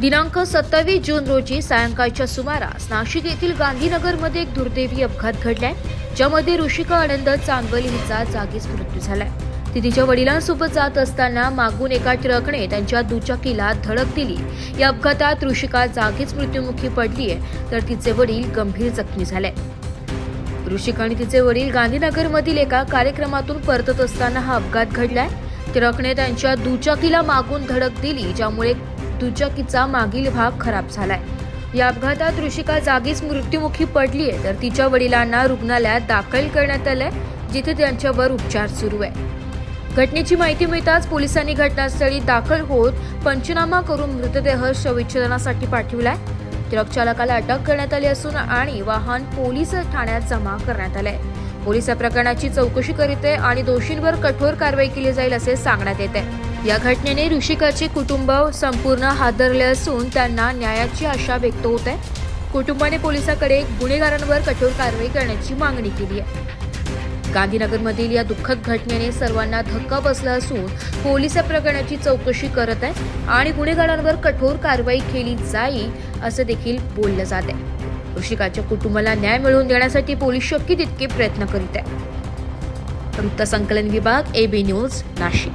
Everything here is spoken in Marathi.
दिनांक सत्तावीस जून रोजी सायंकाळच्या सुमारास नाशिक येथील गांधीनगरमध्ये एक दुर्दैवी अपघात घडलाय ज्यामध्ये ऋषिका आनंद चांगल हिचा जागीच मृत्यू झालाय. ती तिच्या वडिलांसोबत जात असताना मागून एका ट्रकने त्यांच्या दुचाकीला धडक दिली. या अपघातात ऋषिका जागीच मृत्युमुखी पडलीय तर तिचे वडील गंभीर जखमी झाले. ऋषिका आणि तिचे वडील गांधीनगरमधील एका कार्यक्रमातून परतत असताना हा अपघात घडलाय. ट्रकने त्यांच्या दुचाकीला मागून धडक दिली ज्यामुळे दुचाकीचा मागील भाग खराब झालाय. या अपघातात ऋषिका जागीच मृत्युमुखी पडली आहे तर तिच्या वडिलांना रुग्णालयात दाखल करण्यात आलंय जिथे त्यांच्यावर उपचार सुरू आहे. घटनेची माहिती मिळताच पोलिसांनी घटनास्थळी दाखल होत पंचनामा करून मृतदेह शवविच्छेदनासाठी पाठवलाय. ट्रक चालकाला अटक करण्यात आली असून आणि वाहन पोलीस ठाण्यात जमा करण्यात आलंय. पोलीस या प्रकरणाची चौकशी करीत आहे आणि दोषींवर कठोर कारवाई केली जाईल असे सांगण्यात येत आहे. या घटनेने ऋषिकाचे कुटुंब संपूर्ण हादरले असून त्यांना न्यायाची आशा व्यक्त होत आहे. कुटुंबाने पोलिसाकडे गुन्हेगारांवर कठोर कारवाई करण्याची मागणी केली आहे. गांधीनगरमधील या दुःखद घटनेने सर्वांना धक्का बसला असून पोलीस या प्रकरणाची चौकशी करत आहे आणि गुन्हेगारांवर कठोर कारवाई केली जाईल असं देखील बोललं जात आहे. ऋषिकाच्या कुटुंबाला न्याय मिळवून देण्यासाठी पोलीस शक्य तितके प्रयत्न करीत आहे वृत्तसंकलन विभाग एबी न्यूज नाशिक.